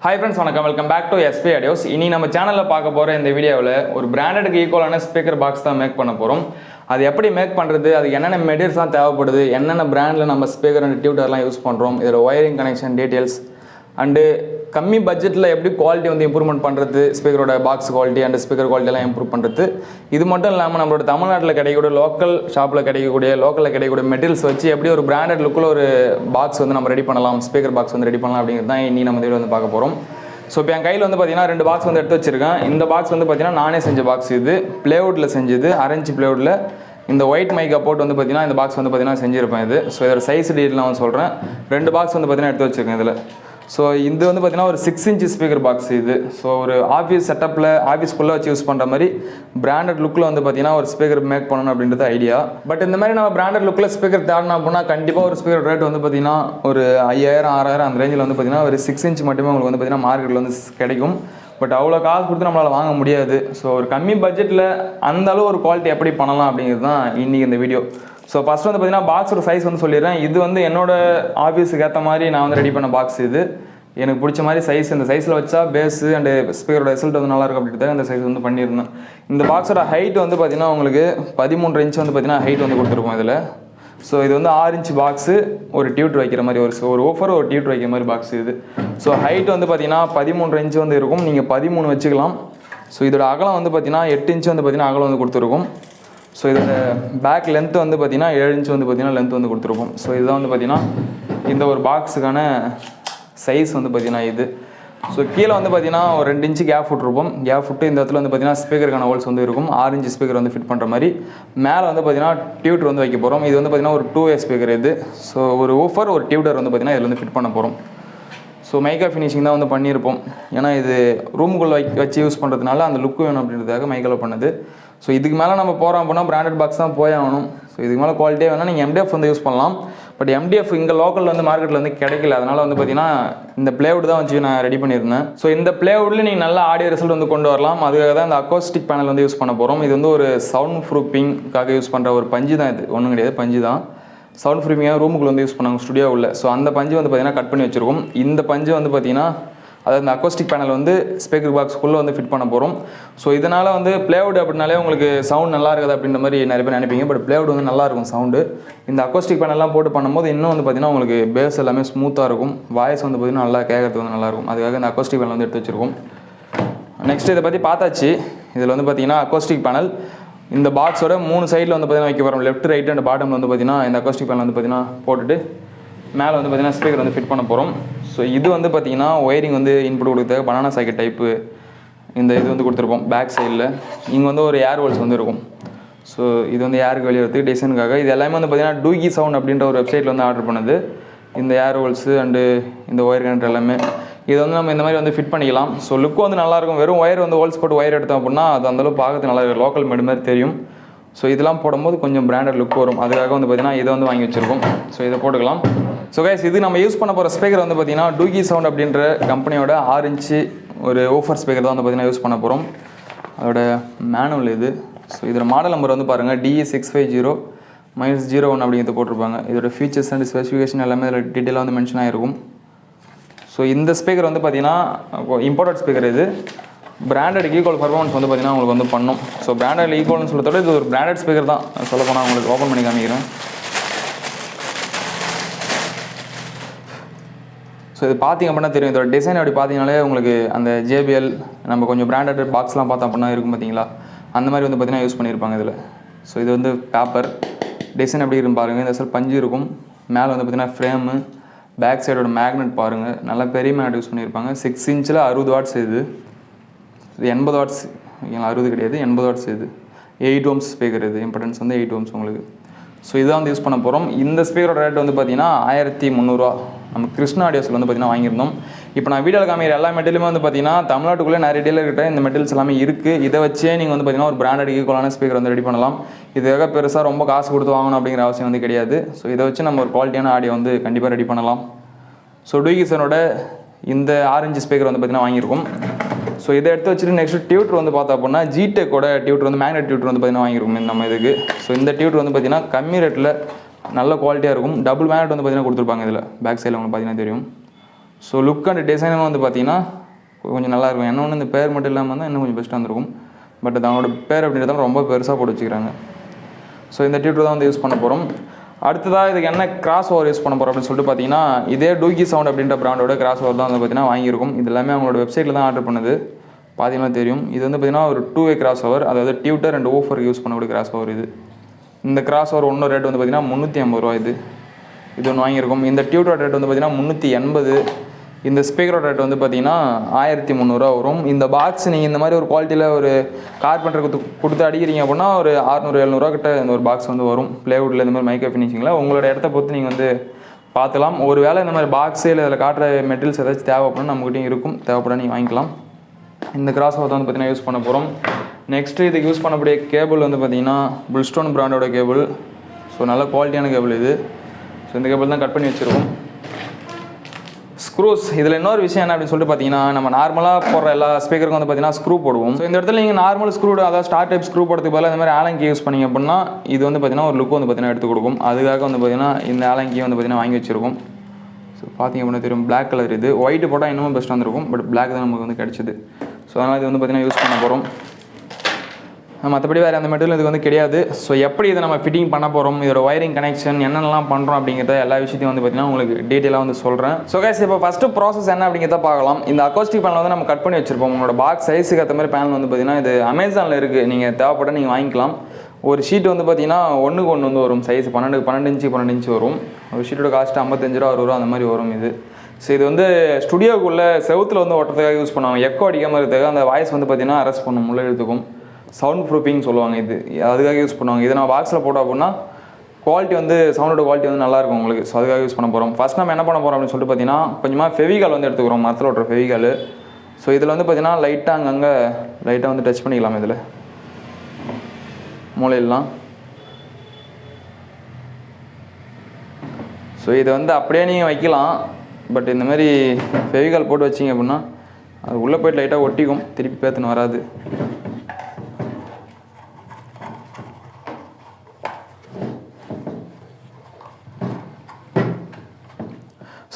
Hi friends வணக்கம். Welcome back to SP Audios இனி நம்ம சேனலில் பார்க்க போகிற இந்த வீடியோவில் ஒரு பிராண்டடுக்கு ஈக்குவலான ஸ்பீக்கர் பாக்ஸ் தான் மேக் பண்ண போகிறோம் அது எப்படி மேக் பண்ணுறது அது என்னென்ன மெட்டீரியல்ஸ்லாம் தேவைப்படுது என்னென்ன பிராண்டில் நம்ம ஸ்பீக்கர் அண்ட் டியூட்டர்லாம் யூஸ் பண்ணுறோம் இதில் ஒயரிங் கனெக்ஷன் டீட்டெயில்ஸ் அண்டு கம்மி பட்ஜெட்டில் எப்படி குவாலிட்டி வந்து இம்ப்ரூவ்மெண்ட் பண்ணுறது ஸ்பீக்கரோட பாக்ஸ் குவாலிட்டி அண்ட் ஸ்பீக்கர் குவாலிட்டிலாம் இம்ப்ரூவ் பண்ணுறது இது மட்டும் இல்லாமல் நம்மளோட தமிழ்நாட்டில் கிடைக்கக்கூடிய லோக்கல் ஷாப்பில் கிடைக்கக்கூடிய லோக்கலில் கிடைக்கக்கூடிய மெட்டீரியல்ஸ் வச்சு எப்படி ஒரு பிராண்டட் லுக்கில் ஒரு பாக்ஸ் வந்து நம்ம ரெடி பண்ணலாம் ஸ்பீக்கர் பாக்ஸ் வந்து ரெடி பண்ணலாம் அப்படிங்கிறது தான் இனி நம்ம இதில் வந்து பார்க்க போகிறோம் ஸோ இப்போ என் கையில் வந்து பார்த்தீங்கன்னா ரெண்டு பாக்ஸ் வந்து எடுத்து வச்சிருக்கேன். இந்த பாக்ஸ் வந்து பார்த்தீங்கன்னா நானே செஞ்ச பாக்ஸ் இது. பிளேவுட்டில் செஞ்சது அரேஞ்ச் பிளேவுட்டில் இந்த ஒயிட் மைக் போட்டு வந்து பார்த்தீங்கன்னா இந்த பாக்ஸ் வந்து பார்த்தீங்கன்னா செஞ்சுருப்பேன் இது. ஸோ இதோட சைஸ் டீட்டெயில் நான் சொல்கிறேன் ரெண்டு பாக்ஸ் வந்து பார்த்தீங்கன்னா எடுத்து வச்சிருக்கேன் இதில். ஸோ இது வந்து பார்த்தீங்கன்னா ஒரு சிக்ஸ் இன்ச் ஸ்பீக்கர் பாக்ஸ் இது. ஸோ ஒரு ஆஃபீஸ் செட்டப்பில் ஆஃபீஸ்க்குள்ளே வச்சு யூஸ் பண்ணுற மாதிரி பிராண்டட் லுக்கில் வந்து பார்த்தீங்கன்னா ஒரு ஸ்பீக்கர் மேக் பண்ணணும் அப்படின்றது ஐடியா பட் இந்த மாதிரி நம்ம பிராண்டட் லுக்கில் ஸ்பீக்கர் தேடணும் அப்படின்னா கண்டிப்பாக ஒரு ஸ்பீக்கர் ரேட் வந்து பார்த்தீங்கன்னா ஒரு ஐயாயிரம் ஆறாயிரம் அந்த ரேஞ்சில் வந்து பார்த்தீங்கன்னா ஒரு சிக்ஸ் இன்ச் மட்டுமே உங்களுக்கு வந்து பார்த்தீங்கன்னா மார்க்கெட்டில் வந்து கிடைக்கும். பட் அவ்வளோ காசு கொடுத்து நம்மளால் வாங்க முடியாது. ஸோ ஒரு கம்மி பட்ஜெட்டில் அந்த அளவு ஒரு குவாலிட்டி எப்படி பண்ணலாம் அப்படிங்கிறது தான் இன்றைக்கி இந்த வீடியோ ஸோ ஃபஸ்ட் வந்து பார்த்தீங்கன்னா பாக்ஸோட சைஸ் வந்து சொல்லிடுறேன். இது வந்து என்னோட ஆஃபீஸுக்கு ஏற்ற மாதிரி நான் வந்து ரெடி பண்ண பாக்ஸ் இது. எனக்கு பிடிச்ச மாதிரி சைஸ் இந்த சைஸில் வச்சா பேஸு அண்டு ஸ்பீக்கரோட ரிசல்ட் வந்து நல்லா இருக்கும் அப்படின்றத அந்த சைஸ் வந்து பண்ணியிருந்தேன். இந்த பாக்ஸோட ஹைட் வந்து பார்த்தீங்கன்னா உங்களுக்கு பதிமூன்று இன்ச் வந்து பார்த்தீங்கன்னா ஹைட் வந்து கொடுத்துருக்கோம் இதில். ஸோ இது வந்து ஆறு இன்ச் பாக்ஸு ஒரு டியூட் வைக்கிற மாதிரி ஒரு ஒரு ஓஃபர் ஒரு டியூட் வைக்கிற மாதிரி பாக்ஸ் இது. ஸோ ஹைட் வந்து பார்த்தீங்கன்னா பதிமூன்று இன்ச் வந்து இருக்கும். நீங்கள் பதிமூணு வச்சுக்கலாம். ஸோ இதோட அகலம் வந்து பார்த்தீங்கன்னா எட்டு இன்ச் வந்து பார்த்தீங்கன்னா அகலம் வந்து கொடுத்துருக்கும். ஸோ இதோட பேக் லென்த்து வந்து பார்த்திங்கன்னா ஏழு இன்ச் வந்து பார்த்தீங்கன்னா லென்த் வந்து கொடுத்துருப்போம். ஸோ இதுதான் வந்து பார்த்திங்கன்னா இந்த ஒரு பாக்ஸுக்கான சைஸ் வந்து பார்த்தீங்கன்னா இது. ஸோ கீழே வந்து பார்த்தீங்கன்னா ஒரு ரெண்டு இன்ச்சு கேப் விட்ருப்போம் கேப் விட்டு இந்த இடத்துல வந்து பார்த்தீங்கன்னா ஸ்பீக்கருக்கான ஹோல்ஸ் வந்து இருக்கும். ஆறு இன்ச்சு ஸ்பீக்கர் வந்து ஃபிட் பண்ணுற மாதிரி. மேலே வந்து பார்த்திங்கன்னா டியூட்டர் வந்து வைக்க போகிறோம் இது வந்து பார்த்தீங்கன்னா ஒரு டூ ஏ ஸ்பீக்கர் இது. ஸோ ஒரு ஓஃபர் ஒரு டியூட்டர் வந்து பார்த்திங்கன்னா இதில் வந்து ஃபிட் பண்ண போகிறோம் ஸோ மைக்கா ஃபினிஷிங் தான் வந்து பண்ணியிருப்போம். ஏன்னா இது ரூமுக்குள்ளே வை வச்சு யூஸ் பண்ணுறதுனால அந்த லுக்கு வேணும் அப்படின்றதுக்காக மைக்கில் பண்ணுது. ஸோ இதுக்கு மேலே நம்ம போகிறோம் அப்படின்னா பிராண்டட் பாக்ஸ் தான் போய் ஆகணும். ஸோ இதுக்கு மேலே குவாலிட்டியாக வேணால் நீங்கள் எம்டிஎஃப் வந்து யூஸ் பண்ணலாம். பட் எம்டிஎஃப் இங்கே லோக்கலில் வந்து மார்க்கெட்டில் வந்து கிடைக்கல. அதனால் வந்து பார்த்தீங்கன்னா இந்த பிளேவுட் தான் வச்சு நான் ரெடி பண்ணியிருந்தேன். ஸோ இந்த பிளேவுட்டில் நீங்கள் நல்ல ஆடியோ ரிசல்ட் வந்து கொண்டு வரலாம். அதுக்காக தான் இந்த அக்கோஸ்டிக் பேனல் வந்து யூஸ் பண்ண போகிறோம் இது வந்து ஒரு சவுண்ட் ப்ரூஃபிங்காக யூஸ் பண்ணுற ஒரு பஞ்சு தான் இது. ஒன்றும் கிடையாது பஞ்சு தான். சவுண்ட் ப்ரூஃபிங்காக ரூமுக்குள்ளே வந்து யூஸ் பண்ணாங்க ஸ்டுடியோ உள்ள ஸோ அந்த பஞ்சு வந்து பார்த்தீங்கன்னா கட் பண்ணி வச்சுருக்கோம். இந்த பஞ்சு வந்து பார்த்தீங்கன்னா அதாவது இந்த அக்கோஸ்டிக் பேனல் வந்து ஸ்பீக்கர் பாக்ஸ்க்குள்ளே வந்து ஃபிட் பண்ண போகிறோம் ஸோ இதனால் வந்து பிளேவுட் அப்படின்னாலே உங்களுக்கு சவுண்ட் நல்லா இருக்குது அப்படின்ற மாதிரி நிறைய பேர் நினைப்பீங்க. பட் பிளேவுட் வந்து நல்லா இருக்கும் சவுண்டு இந்த அக்கோஸ்டிக் பேனல்லாம் போட்டு பண்ணும்போது இன்னும் வந்து பார்த்திங்கன்னா உங்களுக்கு பேஸ் எல்லாமே ஸ்மூத்தாக இருக்கும். வாய்ஸ் வந்து பார்த்தீங்கன்னா நல்லா கேட்கறதுக்கு வந்து நல்லாயிருக்கும் அதுக்காக இந்த அக்கோஸ்டிக் பேனல் வந்து எடுத்து வச்சிருக்கோம். நெக்ஸ்ட் இதை பற்றி பார்த்தாச்சு. இதில் வந்து பார்த்தீங்கன்னா அக்கோஸ்டிக் பேனல் இந்த பாக்ஸோட மூணு சைடில் வந்து பார்த்தீங்கன்னா வைக்க போகிறோம் லெஃப்ட் ரைட் அண்ட் பாட்டமில் வந்து பார்த்திங்கன்னா இந்த அக்கோஸ்டிக் பேனல் வந்து பார்த்தீங்கன்னா போட்டுட்டு மேலே வந்து பார்த்தீங்கன்னா ஸ்பீக்கர் வந்து ஃபிட் பண்ண போகிறோம் ஸோ இது வந்து பார்த்தீங்கன்னா ஒயரிங் வந்து இன்புட் கொடுத்தா பனானா சாக்கெட் டைப்பு இந்த இது வந்து கொடுத்துருப்போம். பேக் சைடில் இங்கே வந்து ஒரு ஏர் ஹோல்ஸ் வந்து இருக்கும். ஸோ இது வந்து ஏருக்கு வெளியே டிசைனுக்காக இது எல்லாமே வந்து பார்த்திங்கன்னா டூகி சவுண்ட் அப்படின்ற ஒரு வெப்சைட்டில் வந்து ஆர்டர் பண்ணது. இந்த ஏர் ஹோல்ஸு அண்டு இந்த ஒயர் கனெக்டர் எல்லாமே. இது வந்து நம்ம இந்த மாதிரி வந்து ஃபிட் பண்ணிக்கலாம். ஸோ லுக் வந்து நல்லாயிருக்கும் வெறும் ஒயர் வந்து ஹோல்ஸ் போட்டு ஒயர் எடுத்தோம் அப்படின்னா அது அந்தளவு பார்க்கறது நல்லா இருக்கும். லோக்கல் மேடு மாதிரி தெரியும். ஸோ இதெல்லாம் போடும்போது கொஞ்சம் பிராண்டட் லுக் வரும். அதுக்காக வந்து பார்த்தீங்கன்னா இதை வந்து வாங்கி வச்சுருக்கோம். ஸோ இதை போட்டுக்கலாம். ஸோ கைஸ் இது நம்ம யூஸ் பண்ண போகிற ஸ்பீக்கர் வந்து பார்த்தீங்கன்னா டூகி சவுண்ட் அப்படின்ற கம்பெனியோட ஆறு இன்ச்சு ஒரு ஓஃபர் ஸ்பீக்கர் தான் வந்து பார்த்தீங்கன்னா யூஸ் பண்ண போகிறோம் அதோட மேனுவல் இது. ஸோ இதோட மாடல் நம்பர் வந்து பாருங்கள் TE six five zero minus zero one அப்படிங்கிறது போட்டிருப்பாங்க. இதோட ஃபீச்சர்ஸ் அண்ட் ஸ்பெசிஃபிகேஷன் எல்லாமே இதில் டீட்டெயிலாக வந்து மென்ஷன் ஆகிருக்கும் ஸோ இந்த ஸ்பீக்கர் வந்து பார்த்தீங்கன்னா இம்போர்ட்டட் ஸ்பீக்கர் இது. பிராண்டட் ஈக்குவல் பர்ஃபார்மன்ஸ் வந்து பார்த்தீங்கன்னா உங்களுக்கு வந்து பண்ணும். ஸோ பிராண்டட் ஈக்குவல்னு சொல்கிறத இது ஒரு பிராண்டட் ஸ்பீக்கர் தான். சொல்ல போனால் உங்களுக்கு ஓப்பன் பண்ணி காமிக்கிறேன். ஸோ இது பார்த்தீங்க அப்படின்னா தெரியும். இதோட டிசைன் அப்படி பார்த்தீங்கனாலே உங்களுக்கு அந்த ஜேபிஎல் நம்ம கொஞ்சம் பிராண்டட் பாக்ஸ்லாம் பார்த்தோம் அப்படின்னா இருக்கும் பார்த்தீங்களா? அந்த மாதிரி வந்து பார்த்தீங்கன்னா யூஸ் பண்ணியிருப்பாங்க இதில். ஸோ இது வந்து பேப்பர் டிசைன் எப்படி இருக்கும் பாருங்கள் இந்த சார் பஞ்சு இருக்கும். மேலே வந்து பார்த்தீங்கன்னா ஃப்ரேமு பேக் சைடோட மேக்னெட் பாருங்கள் நல்லா பெரிய மேக்னெட் யூஸ் பண்ணியிருப்பாங்க. சிக்ஸ் இன்ச்சில் அறுபது வாட்ஸ் இது. இது எண்பது வாட்ஸ் அறுபது கிடையாது எண்பது வாட்ஸ் இது. எயிட் ஓம்ஸ் ஸ்பீக்கர் இது இம்பார்ட்டன்ஸ் வந்து எயிட் ஓம்ஸ் உங்களுக்கு. ஸோ இதான் வந்து யூஸ் பண்ண போகிறோம் இந்த ஸ்பீக்கரோட ரேட் வந்து பார்த்தீங்கன்னா ஆயிரத்தி முந்நூறுரூவா நம்ம கிருஷ்ணா ஆடியோஸில் வந்து பார்த்தீங்கன்னா வாங்கியிருந்தோம். இப்போ நான் வீடியோவில் காமிக்கிற எல்லா மெட்டீரியலுமே வந்து பார்த்தீங்கன்னா தமிழ்நாட்டுக்குள்ளே நிறைய டீலர் கிட்ட இந்த மெட்டீரியல்ஸ் எல்லாமே இருக்குது இதை வச்சே நீங்கள் வந்து பார்த்தீங்கன்னா ஒரு பிராண்டட் ஈக்குவலான ஸ்பீக்கர் வந்து ரெடி பண்ணலாம். இதுக்காக பெருசாக ரொம்ப காசு கொடுத்து வாங்கணும் அப்படிங்கிற அவசியம் வந்து கிடையாது. ஸோ இதை வச்சு நம்ம ஒரு குவாலிட்டியான ஆடியோ வந்து கண்டிப்பாக ரெடி பண்ணலாம். ஸோ டூகிசனோட இந்த ஆரஞ்சு ஸ்பீக்கர் வந்து பார்த்தீங்கன்னா வாங்கியிருக்கோம். ஸோ இதை எடுத்து வச்சுட்டு நெக்ஸ்ட் டியூட்டர் வந்து பார்த்தா அப்படின்னா ஜிடெக்கோட டியூட்டர் வந்து மேக்னெட் டியூட்டர் வந்து பார்த்தீங்கன்னா வாங்கியிருக்கோம் நம்ம இதுக்கு. ஸோ இந்த டியூட்டர் வந்து பார்த்தீங்கன்னா கம்மி ரேட்டில் நல்ல குவாலிட்டியாக இருக்கும். டபுள் மேக்னெட் வந்து பார்த்தீங்கன்னா கொடுத்துருப்பாங்க இதில். பேக் சைடில் உங்களுக்கு பார்த்தீங்கன்னா தெரியும். ஸோ லுக் அண்ட் டிசைனும் வந்து பார்த்தீங்கன்னா கொஞ்சம் நல்லா இருக்கும். என்ன ஒன்று இந்த பேர் மட்டும் இல்லாமல் தான் இன்னும் கொஞ்சம் பெஸ்ட்டாக இருந்திருக்கும். பட் அது அவங்களோட பேர் அப்படின்றதால ரொம்ப பெருசாக போட்டு வச்சுக்கிறாங்க. ஸோ இந்த டியூட்டர் தான் வந்து யூஸ் பண்ண போகிறோம் அடுத்ததாக இதுக்கு என்ன கிராஸ் ஓவர் யூஸ் பண்ண போகிறோம் அப்படின்னு சொல்லிட்டு பார்த்தீங்கன்னா இதே டூகி சவுண்ட் அப்படின்ற பிராண்டோட கிராஸ் ஓவர் தான் வந்து பார்த்தீங்கன்னா வாங்கியிருக்கும். இது எல்லாமே அவங்களோட வெப்சைட்டில் தான் ஆர்டர் பண்ணது. பார்த்தீங்கன்னா தெரியும். இது வந்து பார்த்தீங்கன்னா ஒரு டூ வே கிராஸ் ஓவர் அதாவது டியூட்டர் அண்ட் ஓஃபர் யூஸ் பண்ணக்கூடிய கிராஸ் ஓவர் இது. இந்த கிராஸ் ஓவர் ஒன்று ரேட் வந்து பார்த்தீங்கன்னா முந்நூற்றி ஐம்பது ரூபா இது. இது ஒன்று வாங்கியிருக்கோம். இந்த டியூட்டர் ரேட் வந்து பார்த்தீங்கன்னா முந்நூற்றி எண்பது. இந்த ஸ்பீக்கரோட ரேட் வந்து பார்த்தீங்கன்னா ஆயிரத்தி முந்நூறுரூவா வரும். இந்த பாக்ஸ் நீங்கள் இந்த மாதிரி ஒரு குவாலிட்டியில் ஒரு கார்பெண்டர் கொடுத்து கொடுத்து அடிக்கிறீங்க அப்படின்னா ஒரு அறுநூறு எழுநூறுவா கிட்ட இந்த ஒரு பாக்ஸ் வந்து வரும். ப்ளேவுட்டில் இந்த மாதிரி மைக்கோ ஃபினிஷிங்கில் உங்களோட இடத்த பொறுத்து நீங்கள் வந்து பார்த்துக்கலாம். ஒரு வேளை இந்த மாதிரி பாக்ஸு இல்லை இதில் காட்டுற மெட்டீரியல்ஸ் ஏதாச்சும் தேவைப்படணும் நம்மகிட்டையும் இருக்கும். தேவைப்பட நீங்கள் வாங்கிக்கலாம். இந்த கிராஸ் ஓவர் வந்து பார்த்தீங்கன்னா யூஸ் பண்ண போகிறோம் நெக்ஸ்ட்டு இதுக்கு யூஸ் பண்ணக்கூடிய கேபிள் வந்து பார்த்தீங்கன்னா புல்ஸ்டோன் பிராண்டோட கேபிள் ஸோ நல்ல குவாலிட்டியான கேபிள் இது. ஸோ இந்த கேபிள் தான் கட் பண்ணி வச்சுருக்கோம். ஸ்க்ரூஸ் இதில் இன்னொரு விஷயம் என்ன அப்படின்னு சொல்லிட்டு பார்த்தீங்கன்னா நம்ம நார்மலாக போடுற எல்லா ஸ்பீக்கருக்கும் வந்து பார்த்தீங்கன்னா ஸ்க்ரூ போடுவோம். ஸோ இந்த இடத்துல நீங்கள் நார்மல் ஸ்க்ரூ அதாவது ஸ்டார் டைப் ஸ்க்ரூ போடுறதுக்கு பதிலாக இந்த மாதிரி ஆலங்கி யூஸ் பண்ணீங்க அப்படின்னா இது வந்து பார்த்தீங்கன்னா ஒரு லுக் வந்து பார்த்தீங்கன்னா எடுத்து கொடுக்கும். அதுக்காக வந்து பார்த்தீங்கன்னா இந்த ஆலங்கியை வந்து பார்த்தீங்கன்னா வாங்கி வச்சிருக்கோம். ஸோ பார்த்தீங்க அப்படின்னா தெரியும் பிளாக் கலர் இது. ஒயிட் போட்டால் இன்னமும் பெஸ்ட்டாக இருந்திருக்கும் பட் பிளாக் தான் நமக்கு வந்து கிடச்சிது. ஸோ அதனால் இது வந்து பார்த்தீங்கன்னா யூஸ் பண்ண போகிறோம் மற்றபடி வேறு அந்த மெட்டீரியல் இதுக்கு வந்து கிடையாது. ஸோ எப்படி இதை நம்ம ஃபிட்டிங் பண்ண போகிறோம் இதோட ஒயரிங் கனெக்ஷன் என்னென்னலாம் பண்ணுறோம் அப்படிங்கிறத எல்லா விஷயத்தையும் வந்து பார்த்தீங்கன்னா உங்களுக்கு டீட்டெயிலாக வந்து சொல்கிறேன் ஸோ கைஸ் இப்போ ஃபஸ்ட்டு ப்ராசஸ் என்ன அப்படிங்கிறத பார்க்கலாம். இந்த அக்கோஸ்டிக் பேனல் வந்து நம்ம கட் பண்ணி வச்சிருப்போம். உங்களோட பாக்ஸ் சைஸுக்கு ஏற்ற மாதிரி பேனல் வந்து பார்த்தீங்கன்னா இது அமேசானில் இருக்குது நீங்கள் தேவைப்பட்ட நீங்கள் வாங்கிக்கலாம். ஒரு ஷீட் வந்து பார்த்தீங்கன்னா ஒன்றுக்கு ஒன்று வந்து வரும். சைஸ் பன்னெண்டு பன்னெண்டு இன்ச்சு பன்னெண்டு இன்ச்சு வரும். ஒரு ஷீட்டோட காஸ்ட் ஐம்பத்தஞ்சு ரூபா அறுபது ரூபா அந்த மாதிரி வரும் இது. ஸோ இது வந்து ஸ்டுடியோக்குள்ளே செவுத்தில் வந்து ஓட்டுறதுக்காக யூஸ் பண்ணுவாங்க. எக்கோ அடிக்காமல் இருக்கிறதுக்காக அந்த வாய்ஸ் வந்து பார்த்தீங்கன்னா அரெஸ்ட் பண்ணும் உள்ள எழுத்துக்கும் சவுண்ட் ப்ரூஃபிங் சொல்லுவாங்க. இது அதுக்காக யூஸ் பண்ணுவாங்க. இதை நான் பாக்ஸில் போட்டோம் அப்படின்னா குவாலிட்டி வந்து சவுண்டோட குவாலிட்டி வந்து நல்லாயிருக்கும் உங்களுக்கு. ஸோ அதுக்காக யூஸ் பண்ண போகிறோம் ஃபர்ஸ்ட் நம்ம என்ன பண்ண போகிறோம் அப்படின்னு சொல்லிட்டு பார்த்தீங்கன்னா கொஞ்சமாக ஃபெவிகால் வந்து எடுத்துக்கிறோம். மரத்தில் ஓட்டுற ஃபெவிகால் ஸோ இதில் வந்து பார்த்தீங்கன்னா லைட்டாக அங்கங்கே லைட்டாக வந்து டச் பண்ணிக்கலாம் இதில். மூளையிலாம் ஸோ இதை வந்து அப்படியே நீங்கள் வைக்கலாம். பட் இந்த மாதிரி ஃபெவிகால் போட்டு வச்சிங்க அப்படின்னா அது உள்ளே போயிட்டு லைட்டாக ஒட்டிக்கும். திருப்பி பேத்துன்னு வராது.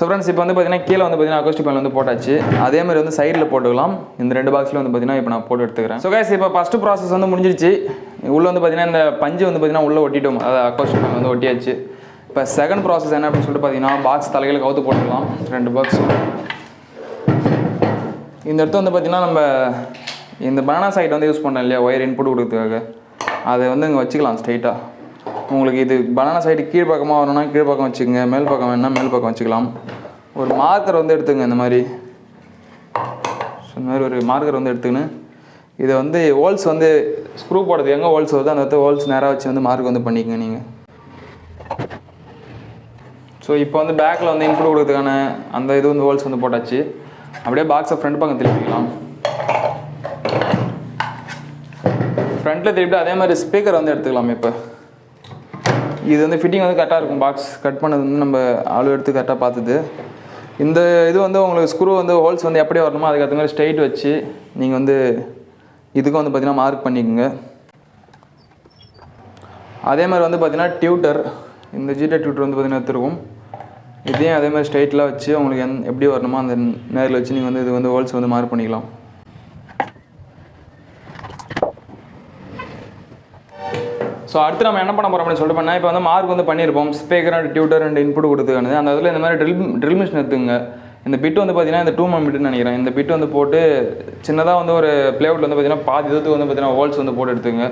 ஸோ ஃப்ரெண்ட்ஸ் இப்போ வந்து பார்த்தீங்கன்னா கீழே வந்து பார்த்தீங்கன்னா அக்கோஸ்டிக் பேனல் வந்து போட்டாச்சு. அதே மாதிரி வந்து சைடில் போட்டுக்கலாம். இந்த ரெண்டு பாக்ஸில் வந்து பார்த்தீங்கன்னா இப்போ நான் போட்டு எடுத்துக்கிறேன். ஸோ கைஸ் இப்போ ஃபஸ்ட்டு ப்ராசஸ் வந்து முடிஞ்சிருச்சு. உள்ளே வந்து பார்த்தீங்கன்னா இந்த பஞ்சு வந்து பார்த்தீங்கன்னா உள்ளே ஒட்டிட்டோம். அதாவது அக்கோஸ்டிக் பேனல் வந்து ஒட்டியாச்சு. இப்போ செகண்ட் ப்ராசஸ் என்ன அப்படின்னு சொல்லிட்டு பார்த்தீங்கன்னா பாக்ஸ் தலைகளை கவுத்து போட்டுக்கலாம். ரெண்டு பாக்ஸ் இந்த இடத்த வந்து பார்த்தீங்கன்னா நம்ம இந்த பனானா சைட் வந்து யூஸ் பண்ணோம் இல்லையா? ஒயர் இன்புட் கொடுக்கறதுக்காக. அதை வந்து இங்கே வச்சுக்கலாம் ஸ்ட்ரைட்டாக உங்களுக்கு இது பனானா சைடு கீழ் பக்கமாக வரணும்னா கீழ் பக்கம் வச்சுக்கோங்க. மேல் பக்கம் வேணும்னா மேல் பக்கம் வச்சுக்கலாம். ஒரு மார்க்கர் வந்து எடுத்துங்க இந்த மாதிரி. ஸோ இந்த மாதிரி ஒரு மார்க்கர் வந்து எடுத்துக்கின்னு இதை வந்து ஹோல்ஸ் வந்து ஸ்க்ரூ போடுறது எங்கே ஹோல்ஸ் வருதோ அந்த இடத்துல ஹோல்ஸ் நேராக வச்சு வந்து மார்க் வந்து பண்ணிக்கோங்க நீங்கள் ஸோ இப்போ வந்து பேக்கில் வந்து இன்புட் கொடுக்கறதுக்கான அந்த இது வந்து ஹோல்ஸ் வந்து போட்டாச்சு. அப்படியே பாக்ஸை ஃப்ரண்ட் பக்கம் திருப்பிக்கலாம் ஃப்ரண்ட்டில் திருப்பிட்டு அதே மாதிரி ஸ்பீக்கர் வந்து எடுத்துக்கலாம் இப்போ. இது வந்து ஃபிட்டிங் வந்து கரெக்டாக இருக்கும். பாக்ஸ் கட் பண்ணது வந்து நம்ம அளவு எடுத்து கரெக்டாக பார்த்தது இந்த இது வந்து உங்களுக்கு ஸ்க்ரூ வந்து ஹோல்ஸ் வந்து எப்படி வரணுமோ அதுக்கேற்ற மாதிரி ஸ்ட்ரைட் வச்சு நீங்கள் வந்து இதுக்கும் வந்து பார்த்தீங்கன்னா மார்க் பண்ணிக்கோங்க. அதே மாதிரி வந்து பார்த்தீங்கன்னா டியூட்டர் இந்த ஜிடே டியூட்டர் வந்து பார்த்தீங்கன்னா எடுத்துருக்கும் இதையும் அதே மாதிரி ஸ்ட்ரைட்டில் வச்சு உங்களுக்கு எந் எப்படி வரணுமோ அந்த நேரில் வச்சு நீங்கள் வந்து இது வந்து ஹோல்ஸ் வந்து மார்க் பண்ணிக்கலாம். ஸோ அடுத்து நம்ம என்ன பண்ண போகிறோம் அப்படின்னு சொல்லிட்டு பண்ணால் இப்போ வந்து மார்க் வந்து பண்ணியிருப்போம் speaker and tweeter and input கொடுத்துக்கானது அந்த இதில் இந்த மாதிரி ட்ரில் ட்ரில் மிஷின் எடுத்துங்க. இந்த பிட் வந்து பார்த்தீங்கன்னா இந்த டூ மம் பிட்டுன்னு நினைக்கிறேன். இந்த பிட் வந்து போட்டு சின்னதாக வந்து ஒரு பிளேவுட்டில் வந்து பார்த்தீங்கன்னா பாதி இதுக்கு வந்து பார்த்தீங்கன்னா ஹோல்ஸ் வந்து போட்டு எடுத்துங்க.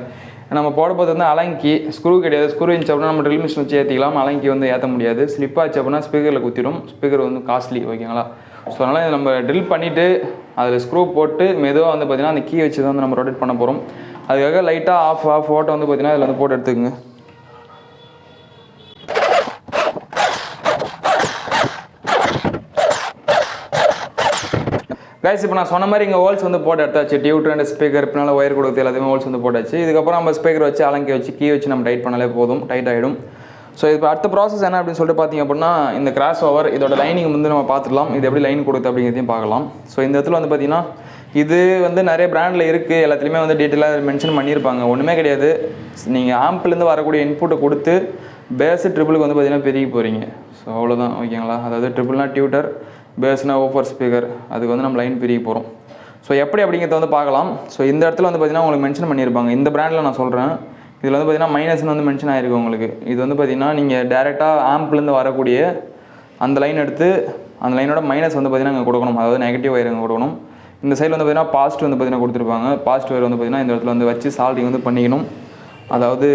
நம்ம போட போகிறது வந்து அலங்கி ஸ்க்ரூ கிடையாது. ஸ்க்ரூ இருந்துச்சு அப்படின்னா நம்ம ட்ரில் மிஷின் வச்சு ஏற்றிக்கலாம் அலங்கி வந்து ஏற்ற முடியாது. ஸ்லிப் ஆச்சு அப்படின்னா ஸ்பீக்கரில் குத்திடும் ஸ்பீக்கர் வந்து காஸ்ட்லி ஓகேங்களா? ஸோ அதனால் நம்ம ட்ரில் பண்ணிவிட்டு அதில் ஸ்க்ரூ போட்டு மெதுவாக வந்து பார்த்தீங்கன்னா அந்த கீ வச்சு தான் வந்து நம்ம ரொட்டேட் பண்ண போகிறோம் அதுக்காக லைட்டாக ஆஃப் ஆஃப் ஃபோட்டோ வந்து பார்த்தீங்கன்னா இதில் வந்து போட்டு எடுத்துக்கோங்க. கைஸ் இப்போ நான் சொன்ன மாதிரி இங்கே ஹோல்ஸ் வந்து போட்டு எடுத்தாச்சு. டியூட் அண்ட் ஸ்பீக்கர் பின்னால் ஒயர் கொடுத்து எல்லாத்தையுமே ஹோல்ஸ் வந்து போட்டாச்சு இதுக்கப்புறம் நம்ம ஸ்பீக்கர் வச்சு அலங்கி வச்சு கீ வச்சு நம்ம டைட் பண்ணாலே போதும். டைட் ஆகிடும் ஸோ இப்போ அடுத்த ப்ராசஸ் என்ன அப்படின்னு சொல்லிட்டு பார்த்தீங்க அப்படின்னா இந்த கிராஸ் ஓவர் இதோட லைனிங் வந்து நம்ம பார்த்துடலாம் இது எப்படி லைன் கொடுத்து அப்படிங்கிறதையும் பார்க்கலாம் ஸோ இந்த இடத்துல வந்து பார்த்தீங்கன்னா இது வந்து நிறைய பிராண்டில் இருக்குது எல்லாத்துலேயுமே வந்து டீட்டெயிலாக மென்ஷன் பண்ணியிருப்பாங்க. ஒன்றுமே கிடையாது. நீங்கள் ஆம்ப்லேருந்து வரக்கூடிய இன்புட்டை கொடுத்து பேஸு ட்ரிபிளுக்கு வந்து பார்த்தீங்கன்னா பெருகி போகிறீங்க ஸோ அவ்வளோதான் ஓகேங்களா அதாவது ட்ரிபிள்னா டியூட்டர் பேஸ்னா ஓஃபர் ஸ்பீக்கர் அதுக்கு வந்து நம்ம லைன் பிரிய போகிறோம் ஸோ எப்படி அப்படிங்கிறத வந்து பார்க்கலாம் ஸோ இந்த இடத்துல வந்து பார்த்தீங்கன்னா உங்களுக்கு மென்ஷன் பண்ணியிருப்பாங்க. இந்த பிராண்டில் நான் சொல்கிறேன் இதில் வந்து பார்த்தீங்கன்னா மைனஸ்னு வந்து மென்ஷன் ஆயிருக்கு உங்களுக்கு. இது வந்து பார்த்தீங்கன்னா நீங்கள் டேரெக்டாக ஆம்ப்லேருந்து வரக்கூடிய அந்த லைன் எடுத்து அந்த லைனோட மைனஸ் வந்து பார்த்தீங்கன்னா இங்கே கொடுக்கணும். அதாவது நெகட்டிவ் ஒயர் இங்கே கொடுக்கணும். இந்த சைடில் வந்து பார்த்தீங்கன்னா பாசிட்டிவ் வந்து பார்த்தீங்கன்னா கொடுத்துருப்பாங்க. பாசிட்டிவ் ஒயர் வந்து பார்த்தீங்கன்னா இந்த இடத்துல வந்து வச்சு சால்டிங் வந்து பண்ணிக்கணும். அதாவது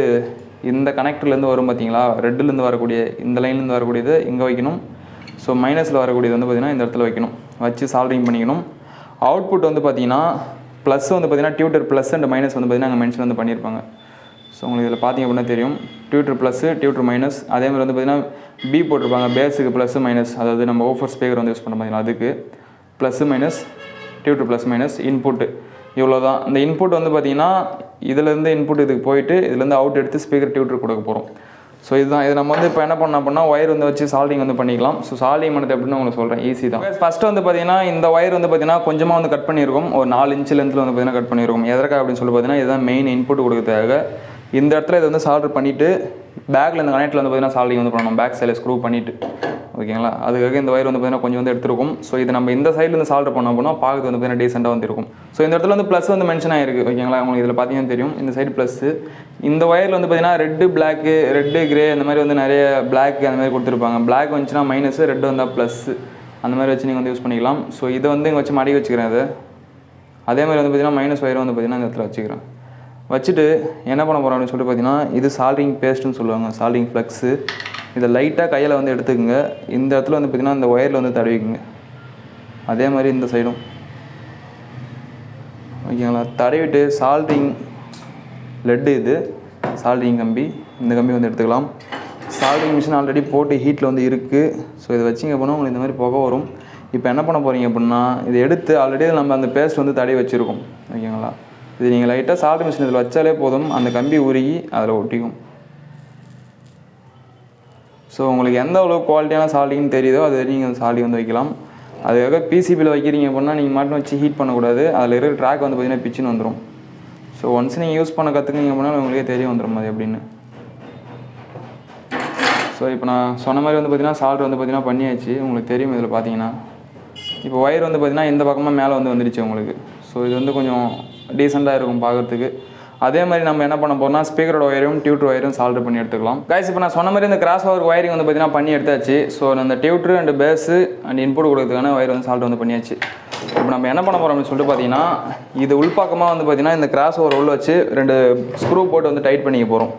இந்த கனெக்டர்லேருந்து வரும் பார்த்தீங்களா? ரெட்டுலேருந்து வரக்கூடிய இந்த லைன்லேருந்து வரக்கூடியது இங்கே வைக்கணும். ஸோ மைனஸில் வரக்கூடியது வந்து பார்த்தீங்கன்னா இந்த இடத்துல வைக்கணும். வச்சு சால்டிங் பண்ணிக்கணும். அவுட்புட் வந்து பார்த்தீங்கன்னா ப்ளஸ் வந்து பார்த்தீங்கன்னா டியூட்டர் ப்ளஸ் அண்ட் மைனஸ் வந்து பார்த்தீங்கன்னா அங்கே மென்ஷன் வந்து பண்ணியிருப்பாங்க. ஸோ உங்களுக்கு இதில் பார்த்தீங்க அப்படின்னா தெரியும். டியூட்டர் ப்ளஸ்ஸு டியூட்டர் மைனஸ் அதே மாதிரி வந்து பார்த்தீங்கன்னா பி போட்டிருப்பாங்க. பேஸுக்கு ப்ளஸ்ஸு மைனஸ் அதாவது நம்ம ஓஃபர் ஸ்பீக்கர் வந்து யூஸ் பண்ண பார்த்தீங்கன்னா அதுக்கு. Plus minus tweeter plus minus input இவ்வளோ தான் இந்த இன்புட் வந்து பார்த்தீங்கன்னா இதுலேருந்து இன்புட் இதுக்கு போயிட்டு இதுலேருந்து அவுட் எடுத்து ஸ்பீக்கர் டியூட்டர் கொடுக்க போகிறோம் ஸோ இதுதான். இது நம்ம வந்து இப்போ என்ன பண்ணோம் அப்படின்னா ஒயர் வந்து வச்சு சால்டிங் வந்து பண்ணிக்கலாம். ஸோ சால்டிங் பண்ணது எப்படின்னு உங்களுக்கு சொல்கிறேன் ஈஸி தான். ஃபஸ்ட்டு வந்து பார்த்தீங்கன்னா இந்த ஒயர் வந்து பார்த்தீங்கன்னா கொஞ்சமாக வந்து கட் பண்ணியிருக்கோம் ஒரு நாலு இன்ச்சு லென்த்தில் வந்து பார்த்தீங்கன்னா கட் பண்ணியிருக்கோம் எதற்காக அப்படின்னு சொல்லி பார்த்தீங்கன்னா இதுதான் மெயின் இன்புட் கொடுக்கறதுக்காக இந்த இடத்துல இதை வந்து சால்டர் பண்ணிவிட்டு பேக்கில் இந்த கனெக்டில் வந்து பார்த்தீங்கன்னா சால்டிங் வந்து பண்ணணும். பேக் சைடில் ஸ்க்ரூ பண்ணிவிட்டு ஓகேங்களா? அதுக்காக இந்த ஒயர் வந்து பார்த்தீங்கன்னா கொஞ்சம் வந்து எடுத்துருக்கும். ஸோ இது நம்ம இந்த சைட்லேருந்து சால்டர் பண்ண போனால் பார்க்கறது வந்து பார்த்தீங்கன்னா டீசெண்டாக வந்துருக்கும். ஸோ இந்த இடத்துல வந்து ப்ளஸ் வந்து மென்ஷன் ஆயிருக்கு. ஓகேங்களா? உங்களுக்கு இதில் பார்த்தீங்கன்னா தெரியும். இந்த சைடு ப்ளஸ்ஸு இந்த ஒயரில் வந்து பார்த்திங்கன்னா ரெட்டு பிளாக்கு ரெட்டு கிரே அந்த மாதிரி வந்து நிறைய பிளாக் அந்த மாதிரி கொடுத்துருப்பாங்க. பிளாக் வந்துச்சுன்னா மைனஸ் ரெட்டு வந்தால் ப்ளஸ்ஸு அந்த மாதிரி வச்சு நீங்கள் வந்து யூஸ் பண்ணிக்கலாம். ஸோ இதை வந்து இங்கே வச்சு மடிக்க வச்சுக்கிறேன் அதை அதே மாதிரி வந்து பார்த்தீங்கன்னா மைனஸ் ஒயர் வந்து பார்த்தீங்கன்னா இந்த இடத்துல வச்சுக்கிறேன். வச்சுட்டு என்ன பண்ண போகிறோம் அப்படின்னு சொல்லிட்டு பார்த்தீங்கன்னா இது சால்டிங் பேஸ்ட்டுன்னு சொல்லுவாங்க. சால்டிங் ஃப்ளக்ஸு இதை லைட்டாக கையில் வந்து எடுத்துக்கோங்க. இந்த இடத்துல வந்து பார்த்தீங்கன்னா இந்த ஒயரில் வந்து தடவிக்குங்க. அதே மாதிரி இந்த சைடும் ஓகேங்களா? தடவிட்டு சால்டிங் லெட்டு இது. சால்டிங் கம்பி. இந்த கம்பி வந்து எடுத்துக்கலாம். சால்டிங் மிஷின் ஆல்ரெடி போட்டு ஹீட்டில் வந்து இருக்குது ஸோ இதை வச்சிங்க அப்படின்னா உங்களுக்கு இந்த மாதிரி புகை வரும். இப்போ என்ன பண்ண போகிறீங்க அப்படின்னா இதை எடுத்து ஆல்ரெடி நம்ம அந்த பேஸ்ட் வந்து தடவி வச்சுருக்கோம். ஓகேங்களா? இது நீங்கள் லைட்டாக சால்ட் மிஷின் இதில் வச்சாலே போதும். அந்த கம்பி உருகி அதில் ஒட்டிக்கும். ஸோ உங்களுக்கு எந்த அளவு குவாலிட்டியான சால்டிங்னு தெரியுதோ அது நீங்கள் சால்டி வந்து வைக்கலாம். அதுக்காக பிசிபியில் வைக்கிறீங்க அப்படின்னா நீங்கள் மட்டும் வச்சு ஹீட் பண்ணக்கூடாது. அதில் இருக்கிற ட்ராக் வந்து பார்த்தீங்கன்னா பிச்சுன்னு வந்துடும் ஸோ ஒன்ஸ் நீங்கள் யூஸ் பண்ண கற்றுக்கிங்க அப்படின்னா உங்களுக்கே தெரிய வந்துடும் அது எப்படின்னு ஸோ இப்போ நான் சொன்ன மாதிரி வந்து பார்த்தீங்கன்னா சால்ட் வந்து பார்த்திங்கன்னா பண்ணியாச்சு. உங்களுக்கு தெரியும் இதில் பார்த்தீங்கன்னா இப்போ ஒயர் வந்து பார்த்திங்கன்னா இந்த பக்கமாக மேலே வந்து வந்துடுச்சு உங்களுக்கு. ஸோ இது வந்து கொஞ்சம் டீசெண்டாக இருக்கும் பார்க்குறதுக்கு. அதே மாதிரி நம்ம என்ன பண்ண போகிறோம்னா ஸ்பீக்கரோட ஒயரும் டியூட்டர் ஒயரும் சால்டர் பண்ணி எடுத்துக்கலாம். கைஸ் இப்போ நான் சொன்ன மாதிரி இந்த கிராஸ் ஓவர் ஒயரிங் வந்து பார்த்தீங்கன்னா பண்ணி எடுத்தாச்சு. ஸோ அந்த tweeter and bass and input கொடுக்கறதுக்கான ஒயர் வந்து சால்ட் வந்து பண்ணியாச்சு. இப்போ நம்ம என்ன பண்ண போகிறோம் அப்படின்னு சொல்லிட்டு பார்த்தீங்கன்னா இது உள்பாக்கமாக வந்து பார்த்தீங்கன்னா இந்த கிராஸ் ஓவர் உள்ள வச்சு ரெண்டு ஸ்க்ரூ போட்டு வந்து டைட் பண்ணிக்க போகிறோம்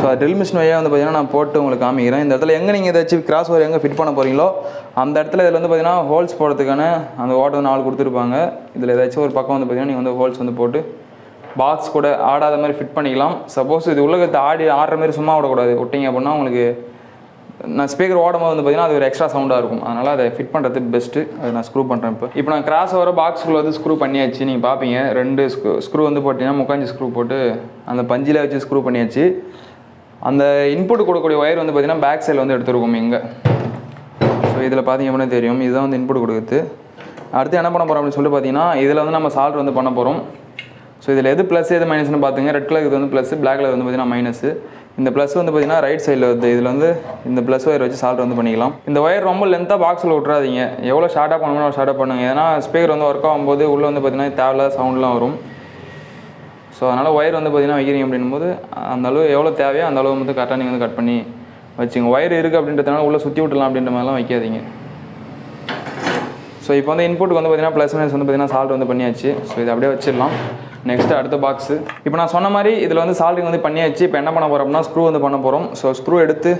ஸோ அது ட்ரில் மிஷின் வழியாக வந்து பார்த்தீங்கன்னா நான் போட்டு உங்களுக்கு காமிக்கிறேன். இந்த இடத்துல எங்கே நீங்கள் ஏதாச்சும் கிராஸ் ஓவர் எங்கே ஃபிட் பண்ண போகிறீங்களோ அந்த இடத்துல இதில் வந்து பார்த்தீங்கன்னா ஹோல்ஸ் போடுறதுக்கான அந்த ஓட்டை வந்து ஆள் கொடுத்துருப்பாங்க. இதில் ஏதாச்சும் ஒரு பக்கம் வந்து பார்த்தீங்கன்னா நீங்கள் வந்து ஹோல்ஸ் வந்து போட்டு பாக்ஸ் கூட ஆடாத மாதிரி ஃபிட் பண்ணிக்கலாம். சப்போஸ் இது உலகத்தை ஆடி ஆடுற மாதிரி சும்மா விடக்கூடாது விட்டீங்க அப்படின்னா உங்களுக்கு நான் ஸ்பீக்கர் ஓடும் போது வந்து பார்த்தீங்கன்னா அது ஒரு எக்ஸ்ட்ரா சவுண்டாக இருக்கும். அதனால் அதை ஃபிட் பண்ணுறது பெஸ்ட்டு அதை நான் ஸ்க்ரூ பண்ணுறேன் இப்போ. இப்போ நான் கிராஸ் வர பாக்ஸ்க்குள்ளே வந்து ஸ்க்ரூ பண்ணியாச்சு. நீங்கள் பார்ப்பீங்க ரெண்டு ஸ்க்ரூ ஸ்க்ரூ வந்து போட்டிங்கன்னா முக்காஞ்சி ஸ்க்ரூ போட்டு அந்த பஞ்சில் வச்சு ஸ்க்ரூ பண்ணியாச்சு. அந்த இன்புட் கொடுக்கக்கூடிய ஒயர் வந்து பார்த்தீங்கன்னா பேக் சைடில் வந்து எடுத்துருக்கோம் இங்கே. ஸோ இதில் பார்த்தீங்க அப்படின்னா தெரியும். இதுதான் வந்து இன்புட் கொடுக்குது அடுத்து என்ன பண்ண போகிறோம் அப்படின்னு சொல்லிட்டு பார்த்தீங்கன்னா இதில் வந்து நம்ம சால்ட் வந்து பண்ண போகிறோம் ஸோ இதில் எது ப்ளஸ் எது மைனஸ்னு பார்த்துங்க ரெட் கலர் இது வந்து ப்ளஸ் பிளாக் கலர் வந்து பார்த்தீங்கன்னா மைனஸ் இந்த ப்ளஸ் வந்து பார்த்தீங்கன்னா ரைட் சைடில் வந்து இதில் வந்து இந்த ப்ளஸ் ஒயர் வச்சு சால்ட் வந்து பண்ணிக்கலாம். இந்த ஒயர் ரொம்ப லென்த்தாக பாக்ஸில் விட்றாதீங்க எவ்வளோ ஷார்ட்டாக பண்ணணும் ஷார்ட்டாக பண்ணுங்க. ஏன்னா ஸ்பீக்கர் வந்து ஒர்க் ஆகும்போது உள்ளே வந்து பார்த்தீங்கன்னா தேவையில்லாத சவுண்ட்லாம் வரும். ஸோ அதனால் ஒயர் வந்து பார்த்தீங்கன்னா வைக்கிறீங்க அப்படின்னும் போது அந்த அளவு எவ்வளோ தேவையோ அந்த அளவு வந்து கரெக்டாக நீங்கள் வந்து கட் பண்ணி வச்சுங்க. ஒயர் இருக்குது அப்படின்றதுனால உள்ளே சுற்றி விட்டுலாம் அப்படின்ற மாதிரிலாம் வைக்காதீங்க. ஸோ இப்போ வந்து இன்புட்டுக்கு வந்து பார்த்தீங்கன்னா ப்ளஸ் மைனஸ் வந்து பார்த்தீங்கன்னா சால்ட் வந்து பண்ணியாச்சு. ஸோ இதை அப்படியே வச்சிடலாம். நெக்ஸ்ட் அடுத்த பாக்ஸு இப்போ நான் சொன்ன மாதிரி இதில் வந்து சால்டிங் வந்து பண்ணியாச்சு. இப்போ என்ன பண்ண போகிறோம்னா ஸ்க்ரூ வந்து பண்ண போகிறோம் ஸோ ஸ்க்ரூ எடுத்து